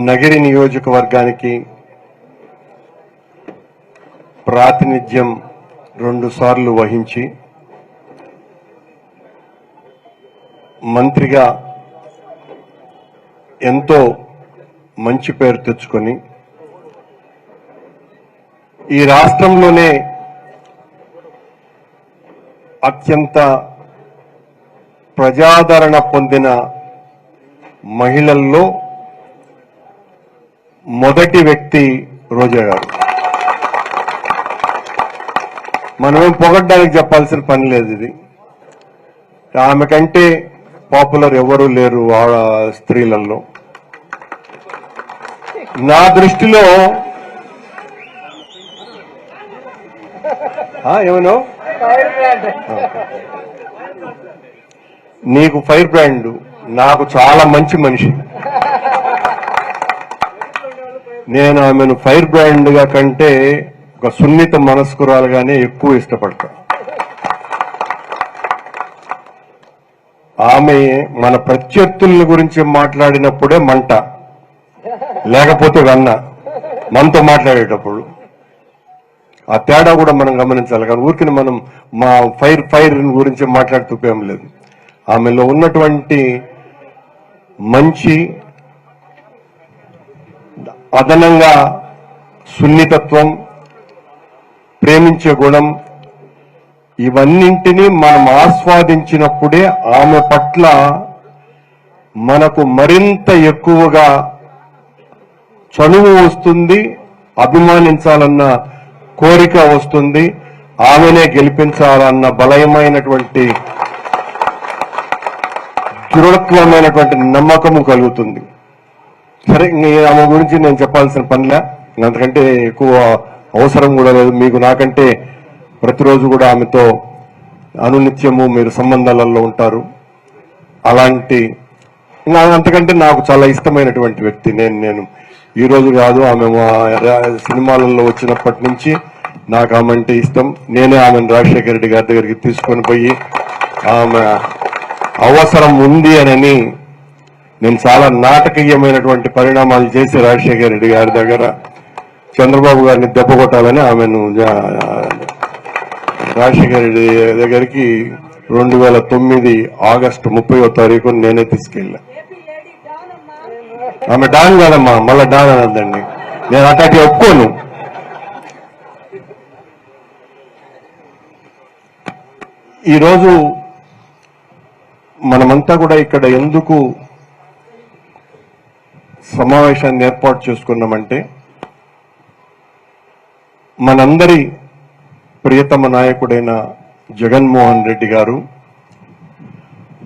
నగిరి నియోజకవర్గానికి ప్రాతినిధ్యం రెండు సార్లు వహించి మంత్రిగా ఎంతో మంచి పేరు తెచ్చుకొని ఈ రాష్ట్రంలోనే అత్యంత ప్రజాదరణ పొందిన మహిళల్లో మొదటి వ్యక్తి రోజా గారు. మనమేం పొగడ్డానికి చెప్పాల్సిన పని లేదు ఇది. ఆమె కంటే పాపులర్ ఎవరు లేరు ఆ స్త్రీలలో. నా దృష్టిలో ఆ, ఏమన్నావు నీకు ఫైర్ బ్రాండ్. నాకు చాలా మంచి మనిషి. నేను ఆమెను ఫైర్ బ్రాండ్గా కంటే ఒక సున్నిత మనస్కురాలుగానే ఎక్కువ ఇష్టపడతా. ఆమె మన ప్రత్యర్థుల గురించి మాట్లాడినప్పుడే మంట లేకపోతే వెన్న మనతో మాట్లాడేటప్పుడు. ఆ తేడా కూడా మనం గమనించాలి కానీ ఊరికి మనం మా ఫైర్ ఫైర్ గురించి మాట్లాడుతూ ఉపయోగం లేదు. ఆమెలో ఉన్నటువంటి మంచి అదనంగా సున్నితత్వం ప్రేమించే గుణం ఇవన్నింటినీ మనం ఆస్వాదించినప్పుడే ఆమె పట్ల మనకు మరింత ఎక్కువగా చనువు వస్తుంది అభిమానించాలన్న కోరిక వస్తుంది ఆమెనే గెలిపించాలన్న బలమైనటువంటి దృఢత్వమైనటువంటి నమ్మకము కలుగుతుంది. సరే ఆమె గురించి నేను చెప్పాల్సిన పనిలే అంతకంటే ఎక్కువ అవసరం కూడా లేదు. మీకు నాకంటే ప్రతిరోజు కూడా ఆమెతో అనునిత్యము మీరు సంబంధాలలో ఉంటారు. అలాంటి అంతకంటే నాకు చాలా ఇష్టమైనటువంటి వ్యక్తి నేను నేను. ఈ రోజు కాదు ఆమె సినిమాలలో వచ్చినప్పటి నుంచి నాకు ఆమె అంటే ఇష్టం. నేనే ఆమెను రాజశేఖర రెడ్డి గారి దగ్గరికి తీసుకొని పోయి ఆమె అవసరం ఉంది అని నేను చాలా నాటకీయమైనటువంటి పరిణామాలు చేసి రాజశేఖర రెడ్డి గారి దగ్గర చంద్రబాబు గారిని దెబ్బ కొట్టాలని ఆమెను రాజశేఖర రెడ్డి దగ్గరికి రెండు వేల తొమ్మిది ఆగస్టు ముప్పయో తారీఖు నేనే తీసుకెళ్ళా. ఆమె డాన్ కాదమ్మా మళ్ళా డాన్ అనద్దండి. నేను అటాకి ఒప్పుకోను. ఈరోజు మనమంతా కూడా ఇక్కడ ఎందుకు సమావేశాన్ని ఏర్పాటు చేసుకున్నామంటే మనందరి ప్రియతమ నాయకుడైన జగన్మోహన్ రెడ్డి గారు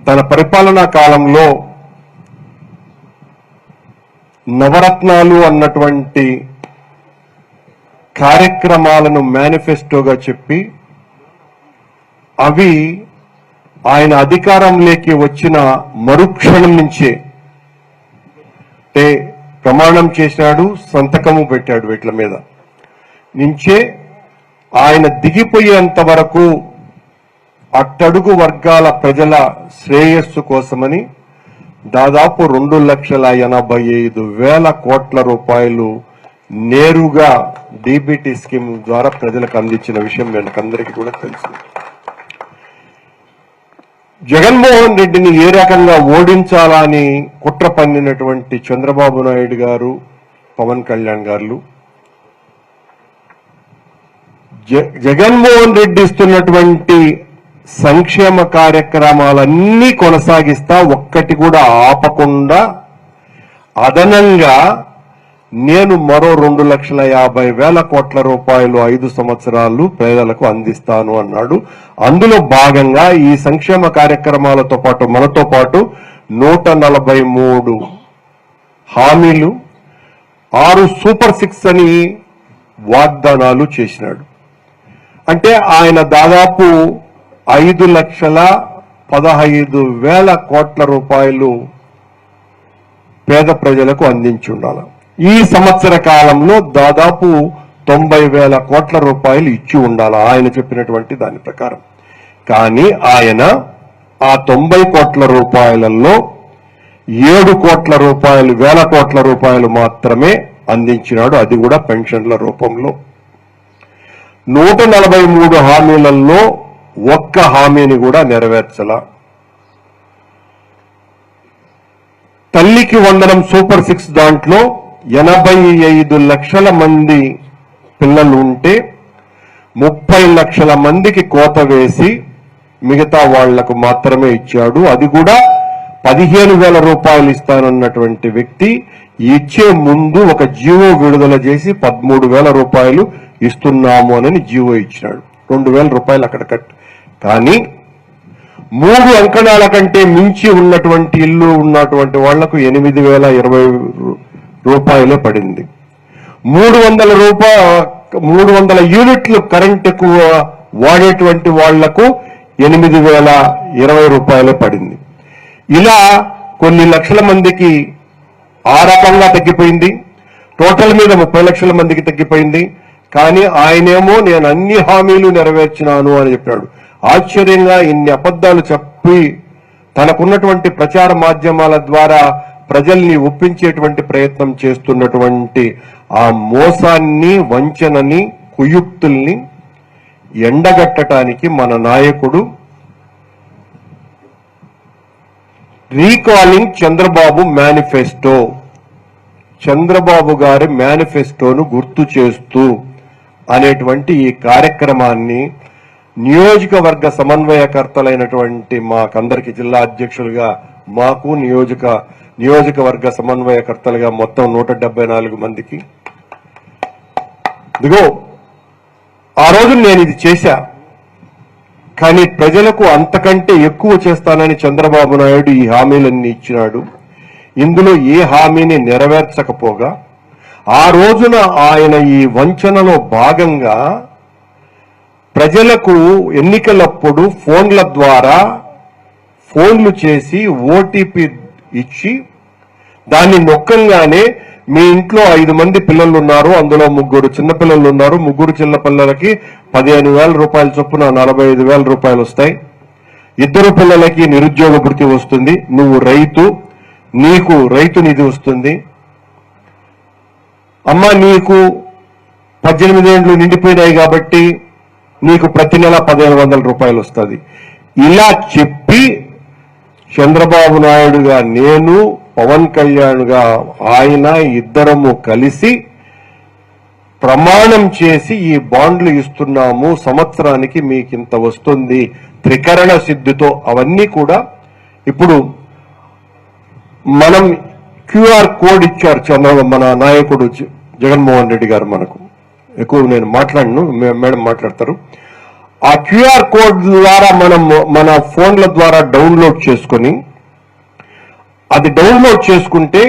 తన పరిపాలనా కాలంలో నవరత్నాలు అన్నటువంటి కార్యక్రమాలను మేనిఫెస్టోగా చెప్పి అవి ఆయన అధికారంలోకి వచ్చిన మరుక్షణం నుంచే అంటే ప్రమాణం చేశాడు సంతకము పెట్టాడు వీటి మీద. నుంచే ఆయన దిగిపోయేంత వరకు అట్టడుగు వర్గాల ప్రజల శ్రేయస్సు కోసమని దాదాపు రెండు లక్షల ఎనభై ఐదు వేల కోట్ల రూపాయలు నేరుగా డీబీటీ స్కీమ్ ద్వారా ప్రజలకు అందించిన విషయం వీళ్ళకందరికీ కూడా తెలుసు. జగన్మోహన్ రెడ్డిని ఏ రకంగా ఓడించాలని కుట్ర పన్నినటువంటి చంద్రబాబు నాయుడు గారు పవన్ కళ్యాణ్ గారు జ- జగన్మోహన్ రెడ్డి ఇస్తున్నటువంటి సంక్షేమ కార్యక్రమాలన్నీ కొనసాగిస్తా ఒక్కటి కూడా ఆపకుండా అదనంగా నేను మరో రెండు లక్షల యాభై వేల కోట్ల రూపాయలు ఐదు సంవత్సరాలు పేదలకు అందిస్తాను అన్నాడు. అందులో భాగంగా ఈ సంక్షేమ కార్యక్రమాలతో పాటు మనతో పాటు నూట నలభై మూడు హామీలు ఆరు సూపర్ సిక్స్ అని వాగ్దానాలు చేసినాడు. అంటే ఆయన దాదాపు ఐదు లక్షల పదహైదు వేల కోట్ల రూపాయలు పేద ప్రజలకు అందించి ఉండాలి. ఈ సంవత్సర కాలంలో దాదాపు తొంభై వేల కోట్ల రూపాయలు ఇచ్చి ఉండాలి? ఆయన చెప్పినటువంటి దాని ప్రకారం. కానీ ఆయన ఆ తొంభై కోట్ల రూపాయలలో ఏడు కోట్ల రూపాయలు వేల కోట్ల రూపాయలు మాత్రమే అందించినాడు. అది కూడా పెన్షన్ల రూపంలో. నూట నలభై మూడు హామీలలో ఒక్క హామీని కూడా నెరవేర్చల. తల్లికి వందనం సూపర్ సిక్స్ దాంట్లో ఎనభై ఐదు లక్షల మంది పిల్లలు ఉంటే ముప్పై లక్షల మందికి కోత వేసి మిగతా వాళ్ళకు మాత్రమే ఇచ్చాడు. అది కూడా పదిహేను వేల రూపాయలు ఇస్తానన్నటువంటి వ్యక్తి ఇచ్చే ముందు ఒక జీవో విడుదల చేసి పదమూడు వేల రూపాయలు ఇస్తున్నాము అని జీవో ఇచ్చినాడు. రెండు వేల రూపాయలు అక్కడ కట్. కానీ మూడు అంకణాల కంటే మించి ఉన్నటువంటి ఇల్లు ఉన్నటువంటి వాళ్ళకు ఎనిమిది వేల ఇరవై రూపాయలే పడింది. మూడు వందల రూపా మూడు వందల యూనిట్లు కరెంట్ ఎక్కువ వాడేటువంటి వాళ్ళకు ఎనిమిది వేల ఇరవై రూపాయలే పడింది. ఇలా కొన్ని లక్షల మందికి ఆ రకంగా తగ్గిపోయింది. టోటల్ మీద ముప్పై లక్షల మందికి తగ్గిపోయింది. కానీ ఆయనేమో నేను అన్ని హామీలు నెరవేర్చినాను అని చెప్పాడు. ఆశ్చర్యంగా ఇన్ని అబద్ధాలు చెప్పి తనకున్నటువంటి ప్రచార మాధ్యమాల ద్వారా ప్రజల్ని ఒప్పించేటువంటి ప్రయత్నం చేస్తున్నటువంటి ఆ మోసాన్ని వంచనని కుయుక్తుల్ని ఎండగట్టడానికి మన నాయకుడు రీకాలింగ్ చంద్రబాబు మేనిఫెస్టో. చంద్రబాబు గారి మేనిఫెస్టోను గుర్తు చేస్తూ అనేటువంటి ఈ కార్యక్రమాన్ని నియోజకవర్గ సమన్వయకర్తలైనటువంటి మాకందరికి జిల్లా అధ్యక్షులుగా మాకు నియోజక నియోజకవర్గ సమన్వయకర్తలుగా మొత్తం నూట నాలుగు మందికి. ఇదిగో ఆ రోజు నేను ఇది చేశా. కానీ ప్రజలకు అంతకంటే ఎక్కువ చేస్తానని చంద్రబాబు నాయుడు ఈ హామీలన్నీ ఇచ్చినాడు. ఇందులో ఏ హామీని నెరవేర్చకపోగా ఆ రోజున ఆయన ఈ వంచనలో భాగంగా ప్రజలకు ఎన్నికలప్పుడు ఫోన్ల ద్వారా ఫోన్లు చేసి ఓటీపీ ఇచ్చి దాన్ని నొక్కంగానే మీ ఇంట్లో ఐదు మంది పిల్లలు ఉన్నారు అందులో ముగ్గురు చిన్నపిల్లలు ఉన్నారు ముగ్గురు చిన్న పిల్లలకి పదిహేను వేల రూపాయల చొప్పున నలభై ఐదు వేల రూపాయలు వస్తాయి. ఇద్దరు పిల్లలకి నిరుద్యోగ భృతి వస్తుంది. నువ్వు రైతు నీకు రైతు నిధి వస్తుంది. అమ్మ నీకు పద్దెనిమిది ఏండ్లు నిండిపోయినాయి కాబట్టి నీకు ప్రతి నెల పదిహేను వందల రూపాయలు వస్తుంది. ఇలా చెప్పి చంద్రబాబు నాయుడుగా నేను పవన్ కళ్యాణ్గా ఆయన ఇద్దరము కలిసి ప్రమాణం చేసి ఈ బాండ్లు ఇస్తున్నాము. సంవత్సరానికి మీకు ఇంత వస్తుంది. త్రికరణ సిద్ధితో అవన్నీ కూడా ఇప్పుడు మనం క్యూఆర్ కోడ్ ఇచ్చారు చంద్ర మన నాయకుడు జగన్మోహన్ రెడ్డి గారు మనకు. ఎక్కువ నేను మాట్లాడను మేడం మాట్లాడతారు. ఆ క్యూఆర్ కోడ్ ద్వారా మనం మన ఫోన్ల ద్వారా డౌన్లోడ్ చేసుకొని అది డౌన్లోడ్ చేసుకుంటే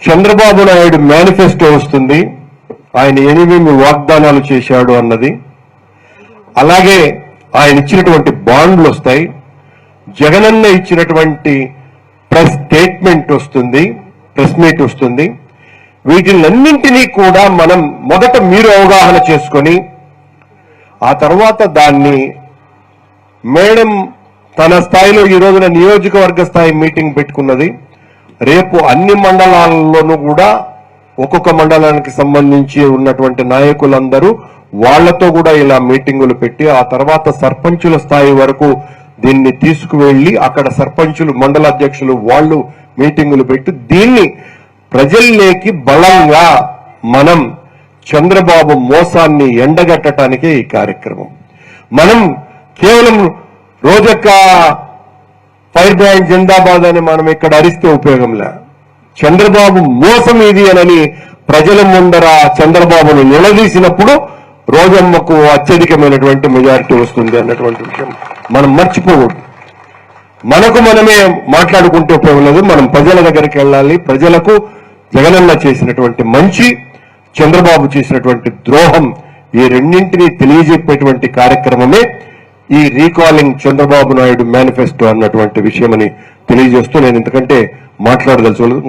చంద్రబాబు నాయుడు మేనిఫెస్టో వస్తుంది. ఆయన ఎనిమిది వాగ్దానాలు చేశాడు అన్నది. అలాగే ఆయన ఇచ్చినటువంటి బాండ్లు వస్తాయి. జగనన్న ఇచ్చినటువంటి ప్రెస్ స్టేట్మెంట్ వస్తుంది ప్రెస్ మీట్ వస్తుంది. వీటినన్నింటినీ కూడా మనం మొదట మీరు అవగాహన చేసుకొని ఆ తర్వాత దాన్ని మేడం తన స్థాయిలో ఈ రోజున నియోజకవర్గ స్థాయి మీటింగ్ పెట్టుకున్నది. రేపు అన్ని మండలాల్లోనూ కూడా ఒక్కొక్క మండలానికి సంబంధించి ఉన్నటువంటి నాయకులందరూ వాళ్ళతో కూడా ఇలా మీటింగులు పెట్టి ఆ తర్వాత సర్పంచుల స్థాయి వరకు దీన్ని తీసుకువెళ్ళి అక్కడ సర్పంచులు మండల అధ్యక్షులు వాళ్ళు మీటింగులు పెట్టి దీన్ని ప్రజల్లోకి బలంగా మనం చంద్రబాబు మోసాన్ని ఎండగట్టడానికి ఈ కార్యక్రమం. మనం కేవలం రోజొక్క ఫైర్ బ్యాంక్ జిందాబాద్ అని మనం ఇక్కడ అరిస్తే ఉపయోగంలే? చంద్రబాబు మోసం ఇది అనని ప్రజల ముందర చంద్రబాబును నిలదీసినప్పుడు రోజమ్మకు అత్యధికమైనటువంటి మెజారిటీ వస్తుంది అన్నటువంటి విషయం మనం మర్చిపోకూడదు. మనకు మనమే మాట్లాడుకుంటే ఉపయోగం లేదు మనం ప్రజల దగ్గరికి వెళ్ళాలి. ప్రజలకు జగనన్న చేసినటువంటి మంచి చంద్రబాబు చేసినటువంటి ద్రోహం ఈ రెండింటినీ తెలియజెప్పేటువంటి కార్యక్రమమే ఈ రీకాలింగ్ చంద్రబాబు నాయుడు మేనిఫెస్టో అన్నటువంటి విషయమని తెలియజేస్తూ నేను ఇంతకంటే మాట్లాడదలుచుకోలేదు